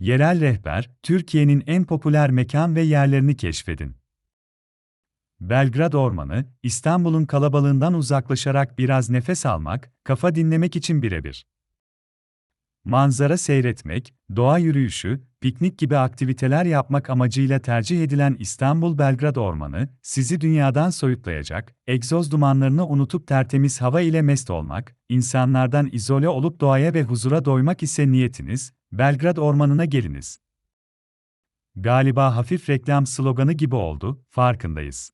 Yerel rehber, Türkiye'nin en popüler mekan ve yerlerini keşfedin. Belgrad Ormanı, İstanbul'un kalabalığından uzaklaşarak biraz nefes almak, kafa dinlemek için birebir. Manzara seyretmek, doğa yürüyüşü, piknik gibi aktiviteler yapmak amacıyla tercih edilen İstanbul Belgrad Ormanı, sizi dünyadan soyutlayacak, egzoz dumanlarını unutup tertemiz hava ile mest olmak, insanlardan izole olup doğaya ve huzura doymak ise niyetiniz, Belgrad Ormanı'na geliniz. Galiba hafif reklam sloganı gibi oldu, farkındayız.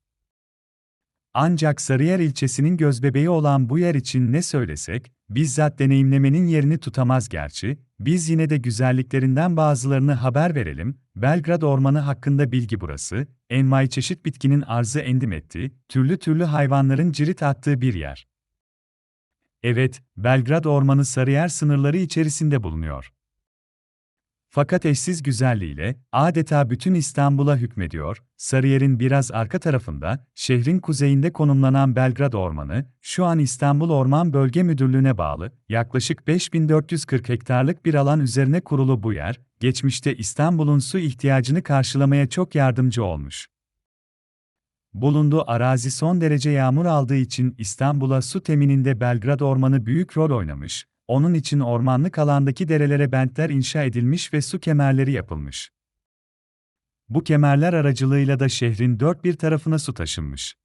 Ancak Sarıyer ilçesinin gözbebeği olan bu yer için ne söylesek, bizzat deneyimlemenin yerini tutamaz gerçi, biz yine de güzelliklerinden bazılarını haber verelim. Belgrad Ormanı hakkında bilgi burası, envai çeşit bitkinin arzı endim etti, türlü türlü hayvanların cirit attığı bir yer. Evet, Belgrad Ormanı Sarıyer sınırları içerisinde bulunuyor. Fakat eşsiz güzelliğiyle adeta bütün İstanbul'a hükmediyor. Sarıyer'in biraz arka tarafında, şehrin kuzeyinde konumlanan Belgrad Ormanı, şu an İstanbul Orman Bölge Müdürlüğü'ne bağlı, yaklaşık 5440 hektarlık bir alan üzerine kurulu bu yer, geçmişte İstanbul'un su ihtiyacını karşılamaya çok yardımcı olmuş. Bulunduğu arazi son derece yağmur aldığı için İstanbul'a su temininde Belgrad Ormanı büyük rol oynamış, onun için ormanlık alandaki derelere bentler inşa edilmiş ve su kemerleri yapılmış. Bu kemerler aracılığıyla da şehrin dört bir tarafına su taşınmış.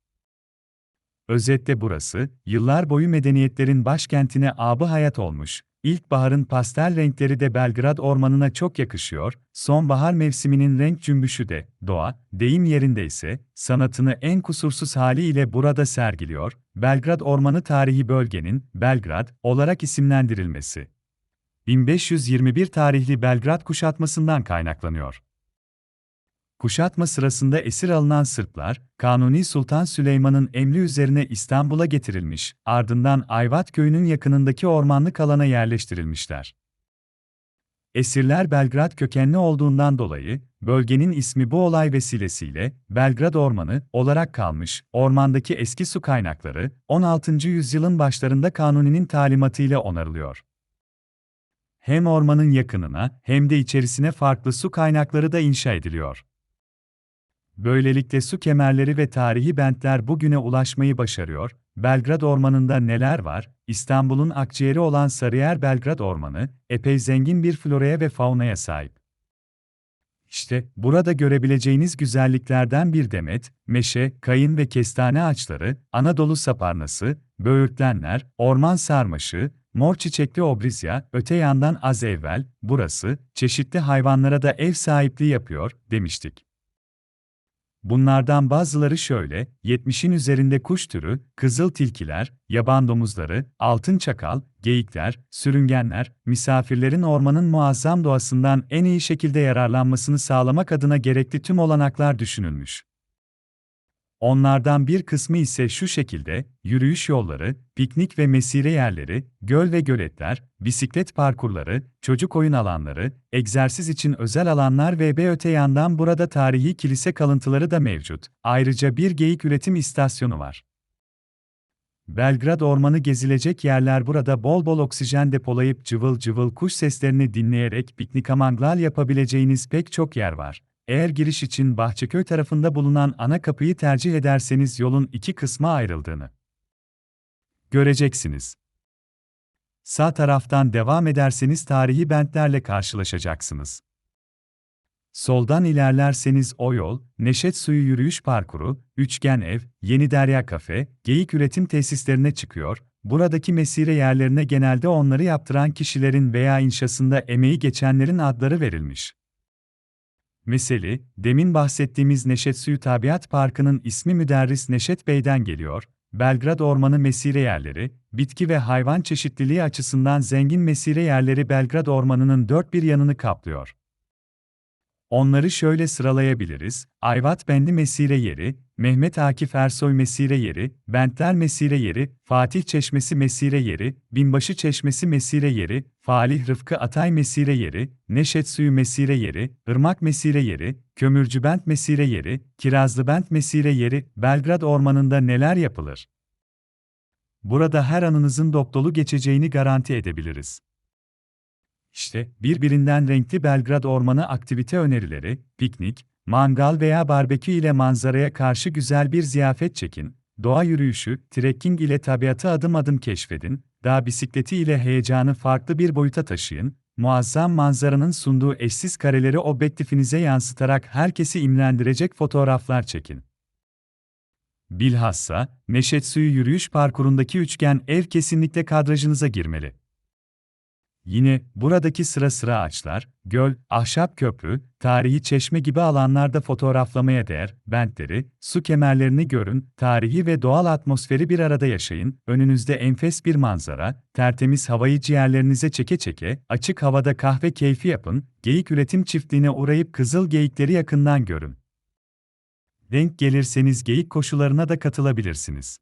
Özetle burası, yıllar boyu medeniyetlerin başkentine abı hayat olmuş, İlkbaharın pastel renkleri de Belgrad ormanına çok yakışıyor, sonbahar mevsiminin renk cümbüşü de, doğa, deyim yerinde ise, sanatını en kusursuz haliyle burada sergiliyor, Belgrad Ormanı tarihi bölgenin, Belgrad, olarak isimlendirilmesi. 1521 tarihli Belgrad kuşatmasından kaynaklanıyor. Kuşatma sırasında esir alınan Sırplar, Kanuni Sultan Süleyman'ın emri üzerine İstanbul'a getirilmiş, ardından Ayvat köyünün yakınındaki ormanlık alana yerleştirilmişler. Esirler Belgrad kökenli olduğundan dolayı, bölgenin ismi bu olay vesilesiyle Belgrad Ormanı olarak kalmış. Ormandaki eski su kaynakları 16. yüzyılın başlarında Kanuni'nin talimatıyla onarılıyor. Hem ormanın yakınına hem de içerisine farklı su kaynakları da inşa ediliyor. Böylelikle su kemerleri ve tarihi bentler bugüne ulaşmayı başarıyor. Belgrad Ormanı'nda neler var? İstanbul'un akciğeri olan Sarıyer Belgrad Ormanı, epey zengin bir floraya ve faunaya sahip. İşte, burada görebileceğiniz güzelliklerden bir demet, meşe, kayın ve kestane ağaçları, Anadolu saparnası, böğürtlenler, orman sarmaşı, mor çiçekli obrizya, öte yandan az evvel, burası, çeşitli hayvanlara da ev sahipliği yapıyor, demiştik. Bunlardan bazıları şöyle, 70'in üzerinde kuş türü, kızıl tilkiler, yaban domuzları, altın çakal, geyikler, sürüngenler, misafirlerin ormanın muazzam doğasından en iyi şekilde yararlanmasını sağlamak adına gerekli tüm olanaklar düşünülmüş. Onlardan bir kısmı ise şu şekilde, yürüyüş yolları, piknik ve mesire yerleri, göl ve göletler, bisiklet parkurları, çocuk oyun alanları, egzersiz için özel alanlar ve bir öte yandan burada tarihi kilise kalıntıları da mevcut. Ayrıca bir geyik üretim istasyonu var. Belgrad Ormanı gezilecek yerler burada bol bol oksijen depolayıp cıvıl cıvıl kuş seslerini dinleyerek piknik amanglal yapabileceğiniz pek çok yer var. Eğer giriş için Bahçeköy tarafında bulunan ana kapıyı tercih ederseniz yolun iki kısma ayrıldığını göreceksiniz. Sağ taraftan devam ederseniz tarihi bentlerle karşılaşacaksınız. Soldan ilerlerseniz o yol, Neşet Suyu Yürüyüş Parkuru, Üçgen Ev, Yeni Derya Kafe, Geyik Üretim Tesislerine çıkıyor, buradaki mesire yerlerine genelde onları yaptıran kişilerin veya inşasında emeği geçenlerin adları verilmiş. Meseli, demin bahsettiğimiz Neşet Suyu Tabiat Parkı'nın ismi Müderris Neşet Bey'den geliyor. Belgrad Ormanı mesire yerleri, bitki ve hayvan çeşitliliği açısından zengin mesire yerleri Belgrad Ormanı'nın dört bir yanını kaplıyor. Onları şöyle sıralayabiliriz. Ayvat Bendi Mesire Yeri, Mehmet Akif Ersoy Mesire Yeri, Bentler Mesire Yeri, Fatih Çeşmesi Mesire Yeri, Binbaşı Çeşmesi Mesire Yeri, Falih Rıfkı Atay Mesire Yeri, Neşet Suyu Mesire Yeri, Irmak Mesire Yeri, Kömürcü Bent Mesire Yeri, Kirazlı Bent Mesire Yeri, Belgrad Ormanı'nda neler yapılır? Burada her anınızın dop geçeceğini garanti edebiliriz. İşte birbirinden renkli Belgrad Ormanı aktivite önerileri, piknik, mangal veya barbekü ile manzaraya karşı güzel bir ziyafet çekin, doğa yürüyüşü, trekking ile tabiatı adım adım keşfedin, dağ bisikleti ile heyecanı farklı bir boyuta taşıyın, muazzam manzaranın sunduğu eşsiz kareleri objektifinize yansıtarak herkesi imlendirecek fotoğraflar çekin. Bilhassa, Meşetsuyu yürüyüş parkurundaki üçgen ev kesinlikle kadrajınıza girmeli. Yine, buradaki sıra sıra ağaçlar, göl, ahşap köprü, tarihi çeşme gibi alanlarda fotoğraflamaya değer, bentleri, su kemerlerini görün, tarihi ve doğal atmosferi bir arada yaşayın, önünüzde enfes bir manzara, tertemiz havayı ciğerlerinize çeke çeke, açık havada kahve keyfi yapın, geyik üretim çiftliğine uğrayıp kızıl geyikleri yakından görün. Denk gelirseniz geyik koşularına da katılabilirsiniz.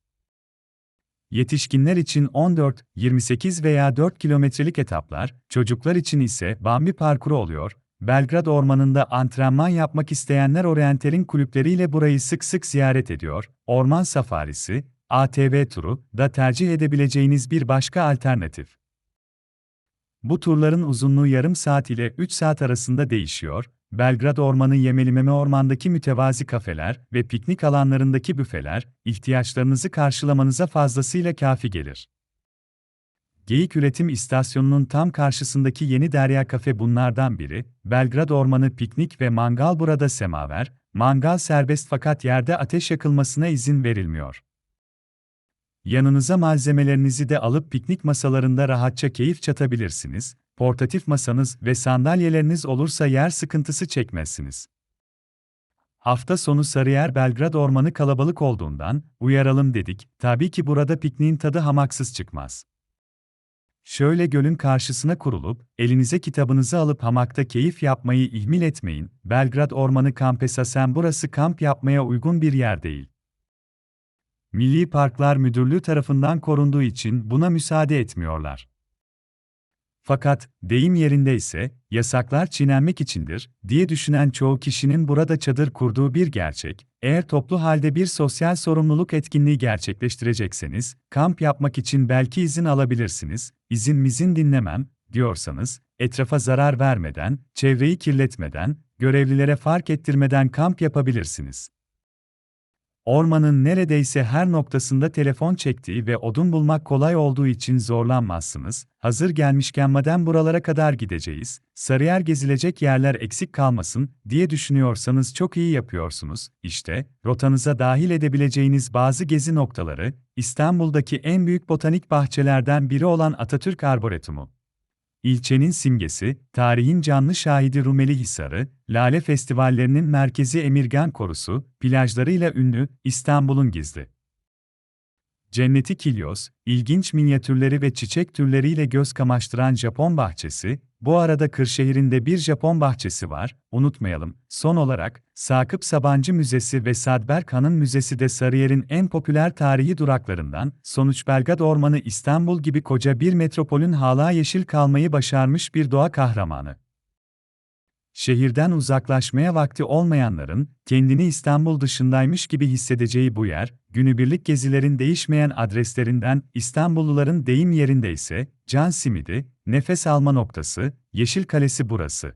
Yetişkinler için 14, 28 veya 4 kilometrelik etaplar, çocuklar için ise Bambi parkuru oluyor. Belgrad Ormanı'nda antrenman yapmak isteyenler oryantalin kulüpleriyle burayı sık sık ziyaret ediyor. Orman safarisi, ATV turu da tercih edebileceğiniz bir başka alternatif. Bu turların uzunluğu yarım saat ile 3 saat arasında değişiyor, Belgrad Ormanı Yemelimeme Orman'daki mütevazi kafeler ve piknik alanlarındaki büfeler, ihtiyaçlarınızı karşılamanıza fazlasıyla kafi gelir. Geyik Üretim İstasyonu'nun tam karşısındaki Yeni Derya Kafe bunlardan biri, Belgrad Ormanı piknik ve mangal burada semaver, mangal serbest fakat yerde ateş yakılmasına izin verilmiyor. Yanınıza malzemelerinizi de alıp piknik masalarında rahatça keyif çatabilirsiniz, portatif masanız ve sandalyeleriniz olursa yer sıkıntısı çekmezsiniz. Hafta sonu Sarıyer Belgrad Ormanı kalabalık olduğundan uyaralım dedik. Tabii ki burada pikniğin tadı hamaksız çıkmaz. Şöyle gölün karşısına kurulup elinize kitabınızı alıp hamakta keyif yapmayı ihmal etmeyin. Belgrad Ormanı Kampesasen burası kamp yapmaya uygun bir yer değil. Milli Parklar Müdürlüğü tarafından korunduğu için buna müsaade etmiyorlar. Fakat, deyim yerinde ise, yasaklar çiğnenmek içindir, diye düşünen çoğu kişinin burada çadır kurduğu bir gerçek, eğer toplu halde bir sosyal sorumluluk etkinliği gerçekleştirecekseniz, kamp yapmak için belki izin alabilirsiniz, izin mizin dinlemem, diyorsanız, etrafa zarar vermeden, çevreyi kirletmeden, görevlilere fark ettirmeden kamp yapabilirsiniz. Ormanın neredeyse her noktasında telefon çektiği ve odun bulmak kolay olduğu için zorlanmazsınız. Hazır gelmişken madem buralara kadar gideceğiz, Sarıyer gezilecek yerler eksik kalmasın diye düşünüyorsanız çok iyi yapıyorsunuz. İşte, rotanıza dahil edebileceğiniz bazı gezi noktaları, İstanbul'daki en büyük botanik bahçelerden biri olan Atatürk Arboretumu. İlçenin simgesi, tarihin canlı şahidi Rumeli Hisarı, Lale Festivallerinin merkezi Emirgan Korusu, plajlarıyla ünlü İstanbul'un gizli. Cenneti Kilyos, ilginç minyatürleri ve çiçek türleriyle göz kamaştıran Japon bahçesi, bu arada Kırşehir'inde bir Japon bahçesi var, unutmayalım. Son olarak, Sakıp Sabancı Müzesi ve Sadberk Han'ın Müzesi de Sarıyer'in en popüler tarihi duraklarından, sonuç Belgrad Ormanı İstanbul gibi koca bir metropolün hala yeşil kalmayı başarmış bir doğa kahramanı. Şehirden uzaklaşmaya vakti olmayanların, kendini İstanbul dışındaymış gibi hissedeceği bu yer, günübirlik gezilerin değişmeyen adreslerinden İstanbulluların deyim yerinde ise, can simidi, nefes alma noktası, Yeşil Kalesi burası.